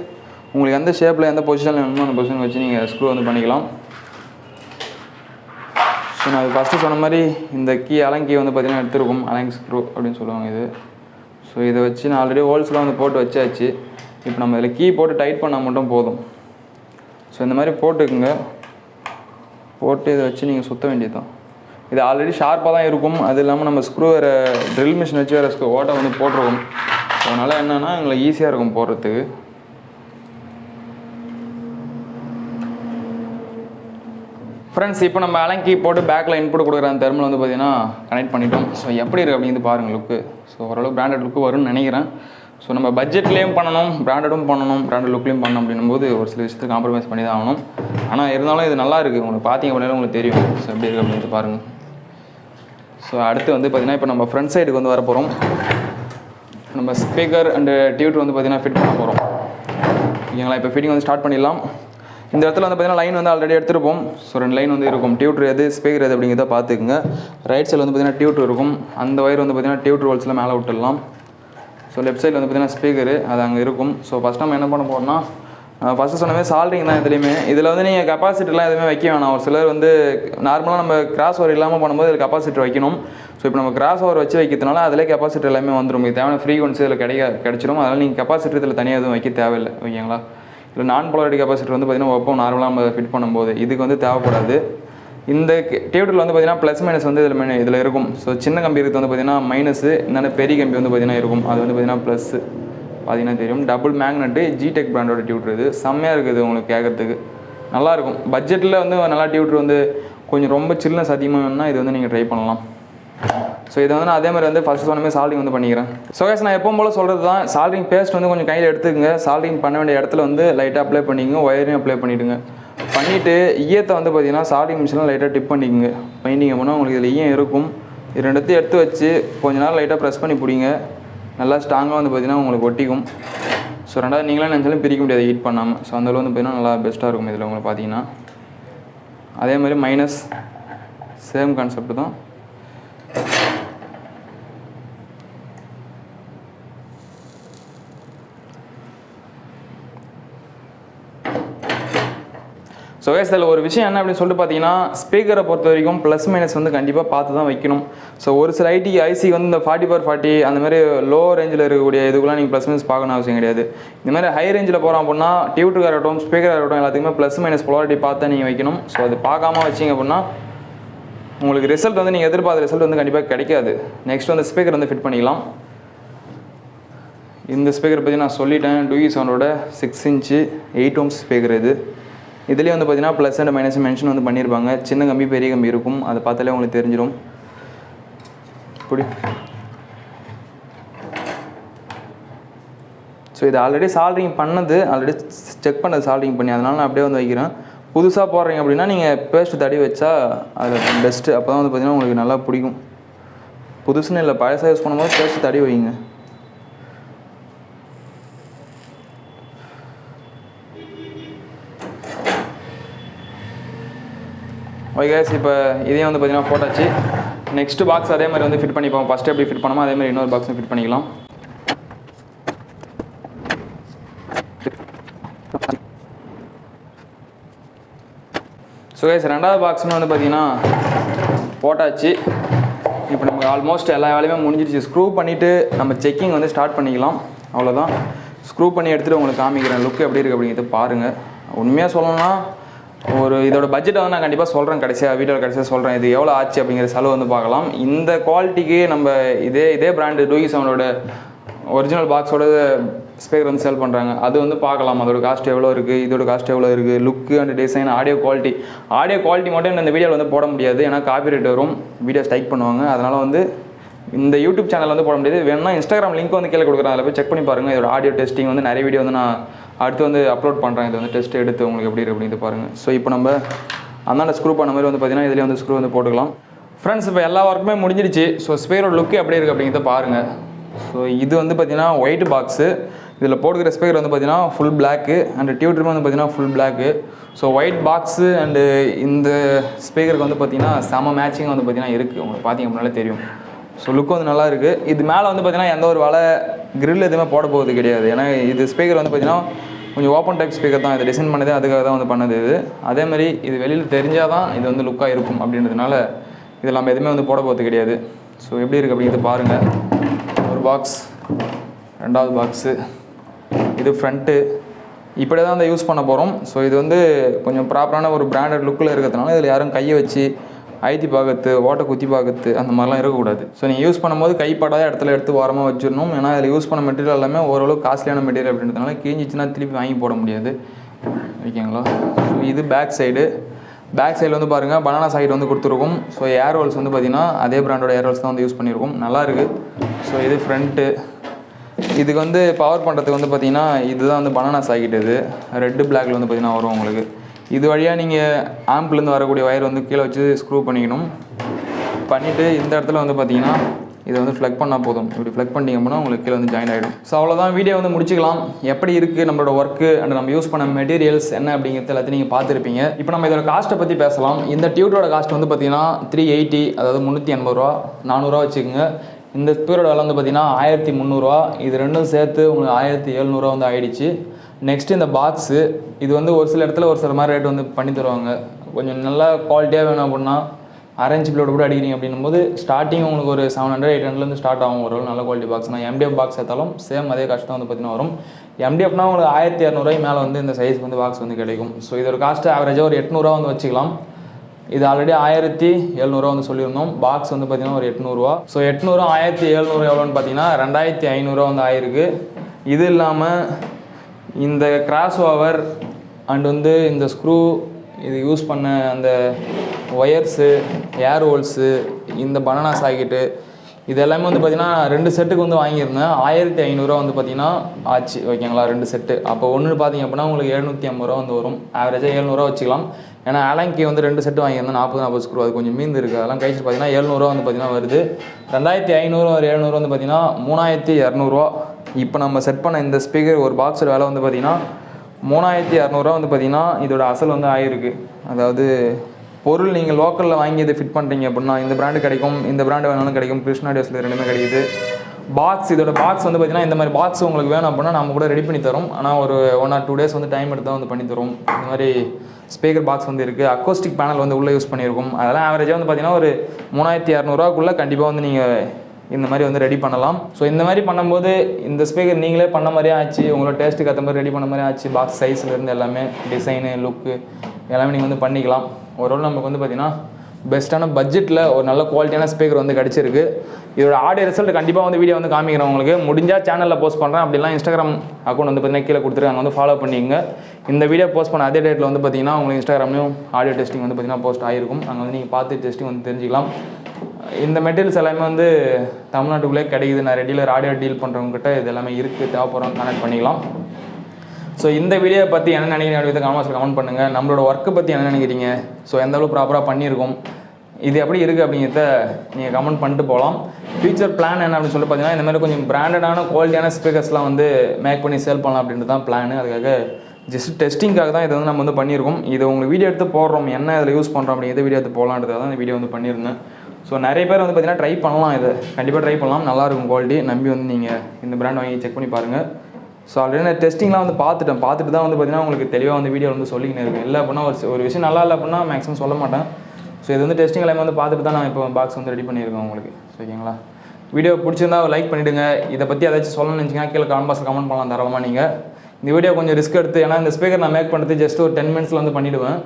உங்களுக்கு எந்த ஷேப்பில் எந்த பொசிஷனில் வேணுமோ அந்த பொசிஷன் வச்சு நீங்கள் ஸ்க்ரூ வந்து பண்ணிக்கலாம். ஸோ நான் ஃபஸ்ட்டு சொன்ன மாதிரி இந்த கீ அலங்கி வந்து பார்த்தீங்கன்னா எடுத்துருக்கும். அலங்கி ஸ்க்ரூ அப்படின்னு சொல்லுவாங்க இது. ஸோ இதை வச்சு நான் ஆல்ரெடி ஹோல்ஸ்லாம் வந்து போட்டு வச்சாச்சு. இப்போ நம்ம இதில் கீ போட்டு டைட் பண்ணால் மட்டும் போதும். ஸோ இந்த மாதிரி போட்டுக்குங்க. போட்டு இதை வச்சு நீங்கள் சுற்ற வேண்டியதுதான். இது ஆல்ரெடி ஷார்ப்பாக தான் இருக்கும். அது இல்லாமல் நம்ம ஸ்க்ரூ வேறு ட்ரில் மிஷின் வச்சு வேறு ஸ்க்ரூ ஓட்டை வந்து போட்டிருக்கோம். அதனால் என்னென்னா எங்களுக்கு ஈஸியாக இருக்கும் போடுறதுக்கு. ஃப்ரெண்ட்ஸ் இப்போ நம்ம அலங்கி போட்டு பேக்கில் இன்புட் கொடுக்குற அந்த தெர்மல் வந்து பார்த்தீங்கன்னா கனெக்ட் பண்ணிட்டோம். ஸோ எப்படி இருக்குது அப்படின்னு பாருங்கள் லுக்கு ஸோ ஓரளவு பிராண்டட் லுக்கு வரும்னு நினைக்கிறேன். ஸோ நம்ம பட்ஜெட்லேயும் பண்ணணும் பிராண்டடும் பண்ணணும் பிராண்டட் லுக்லேயும் பண்ணணும் அப்படின்னும் போது ஒரு சில விஷயத்துக்கு காம்ப்ரமைஸ் பண்ணி தான் ஆகணும். ஆனால் இருந்தாலும் இது நல்லா இருக்குது உங்களுக்கு பார்த்தீங்க அப்படின்னா உங்களுக்கு தெரியும். ஸோ எப்படி இருக்குது அப்படின்னு பாருங்கள் ஸோ அடுத்து வந்து பார்த்திங்கன்னா இப்போ நம்ம ஃப்ரண்ட் சைடுக்கு வந்து வர போகிறோம் நம்ம ஸ்பீக்கர் அண்டு டியூட்டர் வந்து பார்த்திங்கன்னா ஃபிட் பண்ண போகிறோம் ஓகேங்களா? இப்போ ஃபிட்டிங் வந்து ஸ்டார்ட் பண்ணிடலாம். இந்த இடத்துல வந்து பார்த்தீங்கன்னா லைன் வந்து ஆல்ரெடி எடுத்துருப்போம். ஸோ ரெண்டு லைன் வந்து இருக்கும். டியூட்ரு எது ஸ்பீக்கர் எது அப்படிங்கிறத பார்த்துக்குங்க. ரைட் சைடில் வந்து பார்த்தீங்கன்னா டியூட்ரு இருக்கும். அந்த ஒயர் வந்து பார்த்தீங்கன்னா டியூட்ரு ஹோல்ஸில் மேலே விட்டுடலாம். ஸோ லெஃப்ட் சைடில் வந்து பார்த்தீங்கன்னா ஸ்பீக்கரு அது அங்கே இருக்கும். ஸோ ஃபஸ்ட் நம்ம என்ன பண்ண போகிறோம்னா ஃபஸ்ட்டு சொன்ன மாதிரி சால்ரிங் தான் எதுலேயுமே இதில் வந்து நீங்கள் கெப்பாசிட்டிலாம் எதுவுமே வைக்க வேணாம். ஒரு சிலர் வந்து நார்மலாக நம்ம கிராஸ் ஓவர் இல்லாமல் பண்ணும்போது இதில் கெப்பாசிட்டி வைக்கணும். ஸோ இப்போ நம்ம கிராஸ் ஓவர் வச்சு வைக்கிறதுனால அதிலே கெப்பாசிட்டி எல்லாமே வந்துடும் இது தேவையான ஃப்ரீக்வன்சி இதில் கிடைக்க கிடச்சிரும். அதனால் நீங்கள் கெப்பாசிட்டி இதில் தனியாக எதுவும் வைக்க தேவையில்லை. ஓகேங்களா? இல்லை நான் போலாரிட்டி கெப்பாசிட்டி வந்து பார்த்திங்கன்னா வைப்போம் நார்மலாக நம்ம ஃபிட் பண்ணும்போது இதுக்கு வந்து தேவைப்படாது. இந்த டியூட்டரில் வந்து பார்த்தீங்கன்னா ப்ளஸ் மைனஸ் வந்து இதில் மெயின் இதில் இருக்கும். ஸோ சின்ன கம்பி இருக்கிறது வந்து பார்த்தீங்கன்னா மைனஸு என்னென்ன பெரிய கம்பி வந்து பார்த்தீங்கன்னா இருக்கும். அது வந்து பார்த்தீங்கன்னா ப்ளஸ்ஸு பார்த்தீங்கன்னா தெரியும். டபுள் மேக்னெட்டு ஜிடெக் பிராண்டோட டியூட்டர் இது. செம்மையாக இருக்குது உங்களுக்கு கேட்குறதுக்கு நல்லாயிருக்கும் பட்ஜெட்டில் வந்து நல்லா டியூட்டர் வந்து கொஞ்சம் ரொம்ப சில்னஸ் அதிகமாக வேணும்னா இது வந்து நீங்கள் ட்ரை பண்ணலாம். ஸோ இதை வந்து நான் அதே மாதிரி வந்து ஃபஸ்ட் சொன்னமே சால்டிங் சால்ரிங் வந்து பண்ணிக்கிறேன். ஸோ கேஸ் நான் எப்பவும் போல் சொல்கிறது தான் சால்ரிங் பேஸ்ட் வந்து கொஞ்சம் கையில் எடுத்துக்கங்க. சால்டிங் பண்ண வேண்டிய இடத்துல வந்து லைட்டாக அப்ளை பண்ணிக்கங்க ஒயரையும் அப்ளை பண்ணிவிடுங்க பண்ணிவிட்டு ஈயத்தை வந்து பார்த்தீங்கன்னா சால்ரிங் மிஷினில் லைட்டாக டிப் பண்ணிக்கங்க. பெயிண்டிங் போனால் உங்களுக்கு இதில் ஈயம் இருக்கும். இது ரெண்டுத்தையும் எடுத்து வச்சு கொஞ்ச நேரம் லைட்டாக ப்ரெஸ் பண்ணி பிடிங்க. நல்லா ஸ்ட்ராங்காக வந்து பார்த்தீங்கன்னா உங்களுக்கு ஒட்டிக்கும். ஸோ ரெண்டாவது நீங்களே நினச்சாலும் பிரிக்க முடியாது ஹீட் பண்ணாமல் ஸோ அந்த வந்து பார்த்தீங்கன்னா நல்லா பெஸ்ட்டாக இருக்கும் இதில் உங்களுக்கு பார்த்தீங்கன்னா அதே மாதிரி மைனஸ் சேம் கான்செப்ட் தான். ஸோ கேஸ் இதில் ஒரு விஷயம் என்ன அப்படின்னு சொல்லிட்டு பார்த்தீங்கன்னா ஸ்பீக்கரை பொறுத்த வரைக்கும் ப்ளஸ் மைனஸ் வந்து கண்டிப்பாக பார்த்து தான் வைக்கணும். ஸோ ஒரு சில ஐடி ஐசி வந்து இந்த ஃபார்ட்டி ஃபோர் ஃபார்ட்டி அந்த மாதிரி லோ ரேஞ்சில் இருக்கக்கூடிய இதுக்கெல்லாம் நீங்கள் ப்ளஸ் மைனஸ் பார்க்கணும் அவசியம் கிடையாது. இந்த மாதிரி ஹை ரேஞ்சில் போகிறோம் அப்படின்னா டியூட்டராக இருக்கட்டும் ஸ்பீக்கராக இருக்கட்டும் எல்லாத்துக்குமே ப்ளஸ் மைனஸ் பொலாரிட்டி பார்த்து தான் நீங்கள் வைக்கணும். ஸோ அது பார்க்காம வச்சிங்க அப்படின்னா உங்களுக்கு ரிசல்ட் வந்து நீங்கள் எதிர்பார்த்த ரிசல்ட் வந்து கண்டிப்பாக கிடைக்காது. நெக்ஸ்ட் வந்து ஸ்பீக்கர் வந்து ஃபிட் பண்ணிக்கலாம். இந்த ஸ்பீக்கர் பற்றி நான் சொல்லிட்டேன். டூஇ சவுண்டோட six inch eight ohms speaker இது. இதுலேயே வந்து பார்த்தீங்கன்னா ப்ளஸ் அண்ட் மைனஸ் மென்ஷன் வந்து பண்ணியிருப்பாங்க சின்ன கம்பி பெரிய கம்பி இருக்கும். அதை பார்த்தாலே உங்களுக்கு தெரிஞ்சிடும் இப்படி ஸோ இது ஆல்ரெடி சால்ரிங் பண்ணது. ஆல்ரெடி செக் பண்ணது சால்ரிங் பண்ணி அதனால நான் அப்படியே வந்து வைக்கிறேன். புதுசாக போடுறீங்க அப்படின்னா நீங்கள் பேஸ்ட்டு தடி வச்சா அதில் பெஸ்ட்டு அப்போ தான் வந்து பார்த்தீங்கன்னா உங்களுக்கு நல்லா பிடிக்கும். புதுசுன்னு இல்லை பழசாக யூஸ் பண்ணும்போது பேஸ்ட் தடி வைங்க. ஓகே கேஸ் இப்போ இதையும் வந்து பார்த்தீங்கன்னா போட்டாச்சு. நெக்ஸ்ட் பாக்ஸ் அதே மாதிரி வந்து ஃபிட் பண்ணிப்போம். ஃபஸ்ட்டு எப்படி ஃபிட் பண்ணோமோ அதே மாதிரி இன்னொரு பாக்ஸும் ஃபிட் பண்ணிக்கலாம். ஸோ கேஸ் ரெண்டாவது பாக்ஸ்னு வந்து பார்த்தீங்கன்னா போட்டாச்சு. இப்போ நமக்கு ஆல்மோஸ்ட் எல்லா வேலையுமே முடிஞ்சிருச்சு. ஸ்க்ரூ பண்ணிவிட்டு நம்ம செக்கிங் வந்து ஸ்டார்ட் பண்ணிக்கலாம். அவ்வளோதான் ஸ்க்ரூ பண்ணி எடுத்துகிட்டு உங்களுக்கு காமிக்கிறேன். லுக் எப்படி இருக்குது அப்படிங்கிறது பாருங்கள் உண்மையாக சொல்லணும்னா ஒரு இதோட பட்ஜெட்டை வந்து நான் கண்டிப்பாக சொல்கிறேன் கடைசியாக வீடியோ கடைசியாக சொல்கிறேன் இது எவ்வளோ ஆச்சு அப்படிங்கிற செலவு வந்து பார்க்கலாம். இந்த குவாலிட்டிக்கு நம்ம இதே இதே பிராண்டு டூகி செவனோட ஒரிஜினல் பாக்ஸோட ஸ்பீக்கர் வந்து சேல் பண்ணுறாங்க அது வந்து பார்க்கலாம். அதோட காஸ்ட் எவ்வளோ இருக்குது இதோட காஸ்ட் எவ்வளோ இருக்குது look and design audio quality audio quality மட்டும் இந்த வீடியோவில் வந்து போட முடியாது. ஏன்னா காப்பிரைட் வரும். வீடியோ ஸ்ட்ரைக் பண்ணுவாங்க. அதனால் வந்து இந்த யூடியூப் சேனல் வந்து போட முடியாது. வேணும்னா இன்ஸ்டாகிராம் லிங்க் வந்து கீழே கொடுக்குறேன். அதில் போய் செக் பண்ணி பாருங்கள் இதோட ஆடியோ டெஸ்டிங் வந்து நிறைய வீடியோ வந்து நான் அடுத்து வந்து அப்லோட் பண்ணுறேன் இது வந்து டெஸ்ட் எடுத்து உங்களுக்கு எப்படி இருக்கு அப்படின்னு பாருங்கள் ஸோ இப்போ நம்ம அந்தாண்ட ஸ்க்ரூ பண்ண மாதிரி வந்து பார்த்தீங்கன்னா இதுலேயே வந்து ஸ்க்ரூ வந்து போட்டுக்கலாம். ஃப்ரெண்ட்ஸ் இப்போ எல்லா ஒர்க்குமே முடிஞ்சிடுச்சு. ஸோ ஸ்பேரோட லுக் எப்படி இருக்குது அப்படிங்கிறத பாருங்கள் ஸோ இது வந்து பார்த்தீங்கன்னா ஒயிட் பாக்ஸு இதில் போடுகிற ஸ்பீக்கர் வந்து பார்த்தீங்கன்னா ஃபுல் பிளாக்கு அண்ட் டியூட்டருமே வந்து பார்த்தீங்கன்னா full black so white box and இந்த ஸ்பீக்கருக்கு வந்து பார்த்தீங்கன்னா செம மேட்சிங் வந்து பார்த்தீங்கன்னா இருக்குது உங்களுக்கு பார்த்தீங்க அப்படின்னாலே தெரியும். ஸோ லுக் வந்து நல்லா இருக்குது இது மேலே வந்து பார்த்தீங்கன்னா எந்த ஒரு வலை கிரில் எதுவுமே போட போகிறது கிடையாது. ஏன்னா இது ஸ்பீக்கர் வந்து பார்த்தீங்கன்னா கொஞ்சம் ஓப்பன் டைப் ஸ்பீக்கர் தான். இது டிசைன் பண்ணதே அதுக்காக தான் வந்து பண்ணது இது. அதே மாதிரி இது வெளியில் தெரிஞ்சால் தான் இது வந்து லுக்காக இருக்கும் அப்படின்றதுனால இது நம்ம எதுவுமே வந்து போட போகிறது கிடையாது. ஸோ எப்படி இருக்குது அப்படிங்கிறது பாருங்கள் ஒரு பாக்ஸ் ரெண்டாவது பாக்ஸு இது ஃப்ரண்ட்டு இப்படி தான் அதை யூஸ் பண்ண போகிறோம் ஸோ இது வந்து கொஞ்சம் ப்ராப்பரான ஒரு பிராண்டட் லுக்கில் இருக்கிறதுனால இதில் யாரும் கையை வச்சு ஐத்தி பார்க்கறது ஓட்டை குத்தி பார்க்கறது அந்த மாதிரிலாம் இருக்கக்கூடாது. ஸோ நீங்கள் யூஸ் பண்ணும்போது கைப்படாத இடத்துல எடுத்து ஓரமாக வச்சிடணும். ஏன்னா அதில் யூஸ் பண்ண மெட்டீரியல் எல்லாமே ஓரளவு காஸ்ட்லியான மெட்டீரியல் அப்படின்றதுனால கிழிஞ்சிச்சுன்னா திருப்பி வாங்கி போட முடியாது. ஓகேங்களா? ஸோ இது பேக் சைடு பேக் சைடில் வந்து பாருங்கள் பனானா சைடு வந்து கொடுத்துருக்கும். ஸோ ஏர் ஹோல்ஸ் வந்து பார்த்திங்கன்னா அதே பிராண்டோட ஏர் ஹோல்ஸ் தான் வந்து யூஸ் பண்ணியிருக்கோம் நல்லாயிருக்கு ஸோ இது ஃப்ரண்ட்டு இதுக்கு வந்து பவர் பண்ணுறதுக்கு வந்து பார்த்தீங்கன்னா இதுதான் வந்து பனானா சாக்கெட் இது ரெட்டு பிளாக்ல வந்து பார்த்தீங்கன்னா வரும் உங்களுக்கு. இது வழியாக நீங்கள் ஆம்ப்லேருந்து வரக்கூடிய ஒயர் வந்து கீழே வச்சு ஸ்க்ரூ பண்ணிக்கணும். பண்ணிவிட்டு இந்த இடத்துல வந்து பார்த்தீங்கன்னா இதை வந்து ஃப்ளக் பண்ணால் போதும். இப்படி ஃப்ளக் பண்ணிட்டீங்க அப்படின்னா உங்களுக்கு கீழே வந்து ஜாயின் ஆகிடும் ஸோ அவ்வளோதான் வீடியோ வந்து முடிச்சுக்கலாம். எப்படி இருக்குது நம்மளோட ஒர்க்கு அண்ட் நம்ம யூஸ் பண்ண மெட்டீரியல்ஸ் என்ன அப்படிங்கிறது எல்லாத்தையும் நீங்கள் பார்த்துருப்பீங்க. இப்போ நம்ம இதோட காஸ்ட்டை பற்றி பேசலாம். இந்த டியூட்டோட காஸ்ட் வந்து பார்த்தீங்கன்னா த்ரீ எயிட்டி அதாவது முந்நூற்றி எண்பது ரூபா நானூறுரூவா வச்சுக்கோங்க. இந்த ஸ்பீரோட விலை வந்து பார்த்தீங்கன்னா ஆயிரத்தி முந்நூறுரூவா இது ரெண்டும் சேர்த்து உங்களுக்கு ஆயிரத்தி எழுநூறுவா வந்து ஆயிடுச்சு. நெக்ஸ்ட் இந்த பாக்ஸு இது வந்து ஒரு சில இடத்துல ஒரு சில மாதிரி ரேட் வந்து பண்ணி தருவாங்க. கொஞ்சம் நல்லா குவாலிட்டியாக வேணும் அப்படின்னா ஆரஞ்சு பிளோட கூட அடிக்கிறீங்க அப்படின்னும் போது ஸ்டார்டிங் உங்களுக்கு ஒரு செவன் ஹண்ட்ரட் எயிட் ஹண்ட்ரட்லேருந்து ஸ்டார்ட் ஆகும். ஒரு நல்ல குவாலிட்டி பாக்ஸ் நான் எம்டிஎஃப் பாக்ஸ் எடுத்தாலும் சேம் அதே காஸ்ட் தான் வந்து பார்த்தீங்கன்னா வரும். எம்டிஎஃப்னா உங்களுக்கு ஆயிரத்தி இரநூறுவாய் மேலே வந்து இந்த சைஸ் வந்து பாக்ஸ் வந்து கிடைக்கும். ஸோ இதோட காஸ்ட்டு ஆவரேஜாக ஒரு எட்நூறுவா வந்து வச்சுக்கலாம். இது ஆல்ரெடி ஆயிரத்தி எழுநூறுவா வந்து சொல்லியிருந்தோம். பாக்ஸ் வந்து பார்த்தீங்கன்னா ஒரு எட்நூறுவா. ஸோ எட்நூறு ஆயிரத்தி எழுநூறு எவ்வளோன்னு பார்த்தீங்கன்னா ரெண்டாயிரத்தி ஐநூறுரூவா வந்து ஆயிருக்கு. இது இல்லாமல் இந்த கிராஸ் ஓவர் அண்ட் வந்து இந்த ஸ்க்ரூ இது யூஸ் பண்ண அந்த ஒயர்ஸு ஏர் ஹோல்ஸு இந்த பனானா சாக்கெட்டு இது எல்லாமே வந்து பார்த்தீங்கன்னா ரெண்டு செட்டுக்கு வந்து வாங்கியிருந்தேன். ஆயிரத்தி ஐநூறுரூவா வந்து பார்த்தீங்கன்னா ஆச்சு. ஓகேங்களா ரெண்டு செட்டு அப்போ ஒன்று பார்த்தீங்க அப்படின்னா உங்களுக்கு எழுநூற்றி ஐம்பது ரூபா வந்து வரும். ஆவரேஜாக எழுநூறுவா வச்சுக்கலாம். ஏன்னா அலங்கி வந்து ரெண்டு செட்டு வாங்கியிருந்தால் நாற்பது நாற்பது ஸ்க்ரூ அது கொஞ்சம் மீந்து இருக்குது அதெல்லாம் கழிச்சு பார்த்தீங்கன்னா எழுநூறுவா வந்து பார்த்தீங்கன்னா வருது. ரெண்டாயிரத்தி ஐநூறு ஒரு எழுநூறு வந்து பார்த்தீங்கன்னா மூணாயிரத்தி இரநூறுவா. இப்போ நம்ம செட் பண்ண இந்த ஸ்பீக்கர் ஒரு பாக்ஸோட வேலை வந்து பார்த்தீங்கன்னா மூணாயிரத்தி இரநூறுவா வந்து பார்த்தீங்கன்னா இதோட அசல் வந்து ஆயிருக்கு. அதாவது பொருள் நீங்கள் லோக்கலில் வாங்கி இதை ஃபிட் பண்ணுறீங்க அப்படின்னா இந்த பிராண்டு கிடைக்கும். இந்த பிராண்டு வேணாலும் கிடைக்கும். கிருஷ்ணா டேஸில் ரெண்டுமே கிடைக்குது. பாக்ஸ் இதோட பாக்ஸ் வந்து பார்த்தீங்கன்னா இந்த மாதிரி பாக்ஸ் உங்களுக்கு வேணும் அப்படின்னா நம்ம கூட ரெடி பண்ணி தரோம். ஆனால் ஒரு ஒன் ஆர் டூ டேஸ் வந்து டைம் எடுத்து தான் வந்து பண்ணி தரும். இந்த மாதிரி ஸ்பீக்கர் பாக்ஸ் வந்து இருக்குது அக்கோஸ்டிக் பேனல் வந்து உள்ளே யூஸ் பண்ணியிருக்கும். அதெல்லாம் ஆவரேஜாக வந்து பார்த்தீங்கன்னா ஒரு மூணாயிரத்தி இரநூறுவாக்குள்ளே கண்டிப்பாக வந்து நீங்கள் இந்த மாதிரி வந்து ரெடி பண்ணலாம். ஸோ இந்த மாதிரி பண்ணும்போது இந்த ஸ்பீக்கர் நீங்களே பண்ண மாதிரியே ஆச்சு. உங்களோட டேஸ்ட்டுக்கு ஏற்ற மாதிரி ரெடி பண்ண மாதிரி ஆச்சு. பாக்ஸ் சைஸ்லேருந்து எல்லாமே டிசைனு லுக்கு எல்லாமே நீங்கள் வந்து பண்ணிக்கலாம். ஓரளவு நமக்கு வந்து பார்த்திங்கன்னா பெஸ்ட்டான பட்ஜெட்டில் ஒரு நல்ல குவாலிட்டியான ஸ்பீக்கர் வந்து கிடச்சிருக்கு. இதோட ஆடியோ ரிசல்ட் கண்டிப்பாக வந்து வீடியோ வந்து காமிக்கிறேன் உங்களுக்கு. முடிஞ்சால் சேனலில் போஸ்ட் பண்ணுறேன் அப்படிலாம் இன்ஸ்டாகிராம் அக்கௌண்ட் வந்து பார்த்தீங்கன்னா கீழே கொடுத்துருக்காங்க. வந்து ஃபாலோ பண்ணிங்க இந்த வீடியோ போஸ்ட் பண்ண அதே டேட்டில் வந்து பார்த்தீங்கன்னா உங்களுக்கு இன்ஸ்டாகிராம்லையும் ஆடியோ டெஸ்டிங் வந்து பார்த்தீங்கன்னா போஸ்ட் ஆகிருக்கும் அங்கே வந்து நீங்கள் பார்த்து டெஸ்டிங் வந்து தெரிஞ்சுக்கலாம். இந்த மெட்டீரியல்ஸ் எல்லாமே வந்து தமிழ்நாட்டுக்குள்ளே கிடைக்குது. நான் ரெடியில் ஆடியோ டீல் பண்ணுறவங்ககிட்ட இது எல்லாமே இருக்குது தேவைப்படுறோம் கனெக்ட் பண்ணிக்கலாம். ஸோ இந்த வீடியோ பற்றி என்ன நினைக்கிறீங்க அப்படின்றத கமெண்ட்ஸில் கமெண்ட் பண்ணுங்கள் நம்மளோட ஒர்க்கை பற்றி என்ன நினைக்கிறீங்க? ஸோ எந்த அளவுக்கு ப்ராப்பராக பண்ணியிருக்கோம்? இது எப்படி இருக்குது அப்படிங்கிறத நீங்கள் கமெண்ட் பண்ணிட்டு போகலாம் ஃபியூச்சர் பிளான் என்ன அப்படின்னு சொல்லி பார்த்தீங்கன்னா இந்த மாதிரி கொஞ்சம் பிராண்டடான குவாலிட்டியான ஸ்பீக்கர்ஸ்லாம் வந்து மேக் பண்ணி சேல் பண்ணலாம் அப்படின்றது தான் பிளான் அதுக்காக ஜஸ்ட் டெஸ்டிங்காக தான் இதை வந்து நம்ம வந்து பண்ணியிருக்கோம். இது உங்களுக்கு வீடியோ எடுத்து போடுறோம். என்ன இதில் யூஸ் பண்ணுறோம் அப்படிங்கிறத வீடியோ எடுத்து போகலான்றது தான் இந்த வீடியோ வந்து பண்ணியிருந்தேன். ஸோ நிறைய பேர் வந்து பார்த்தீங்கன்னா ட்ரை பண்ணலாம் இது. கண்டிப்பாக ட்ரை பண்ணலாம். நல்லாயிருக்கும் குவாலிட்டி நம்பி வந்து நீங்கள் இந்த பிராண்ட் வாங்கி செக் பண்ணி பாருங்கள் ஸோ ஆல்ரெடி நான் டெஸ்டிங்லாம் வந்து பார்த்துட்டேன். பார்த்துட்டு தான் வந்து பார்த்தீங்கன்னா உங்களுக்கு தெளிவாக வந்து வீடியோ வந்து சொல்லிக்கின்னு இருக்கேன். இல்லை அப்படின்னா ஒரு ஒரு விஷயம் நல்லா இல்லை அப்படின்னா மேக்ஸிமம் சொல்ல மாட்டேன். ஸோ இது வந்து டெஸ்டிங் எல்லாமே வந்து பார்த்துட்டு தான் நான் இப்போ பாக்ஸ் வந்து ரெடி பண்ணியிருக்கேன் உங்களுக்கு. சரிங்களா? ஓகேங்களா வீடியோ பிடிச்சிருந்தா லைக் பண்ணிவிடுங்க இதை பற்றி ஏதாச்சும் சொல்லணும்னு நினச்சிங்கன்னா கீழே கமெண்ட் பாக்ஸில் கமெண்ட் பண்ணலாம் தாராளமாக நீங்கள் இந்த வீடியோ கொஞ்சம் ரிஸ்க் எடுத்து ஏன்னா இந்த ஸ்பீக்கர் நான் மேக் பண்ணுறது ஜஸ்ட் ஒரு டென் மினிட்ஸில் வந்து பண்ணிவிடுவேன்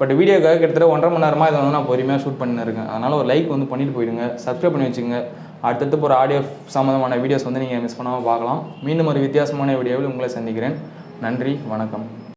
பட் வீடியோக்காக கிட்டத்தட்ட ஒன்றரை மணி நேரமாக இதை வந்து நான் பொறுமையாக ஷூட் பண்ணிருக்கேன் அதனால் ஒரு லைக் வந்து பண்ணிட்டு போயிடுங்க. சப்ஸ்கிரைப் பண்ணி வச்சுங்க. அடுத்தடுத்து ஒரு ஆடியோ சம்மந்தமான வீடியோஸ் வந்து நீங்கள் மிஸ் பண்ணாமல் பார்க்கலாம். மீண்டும் ஒரு வித்தியாசமான வீடியோவில் உங்களை சந்திக்கிறேன். நன்றி வணக்கம்.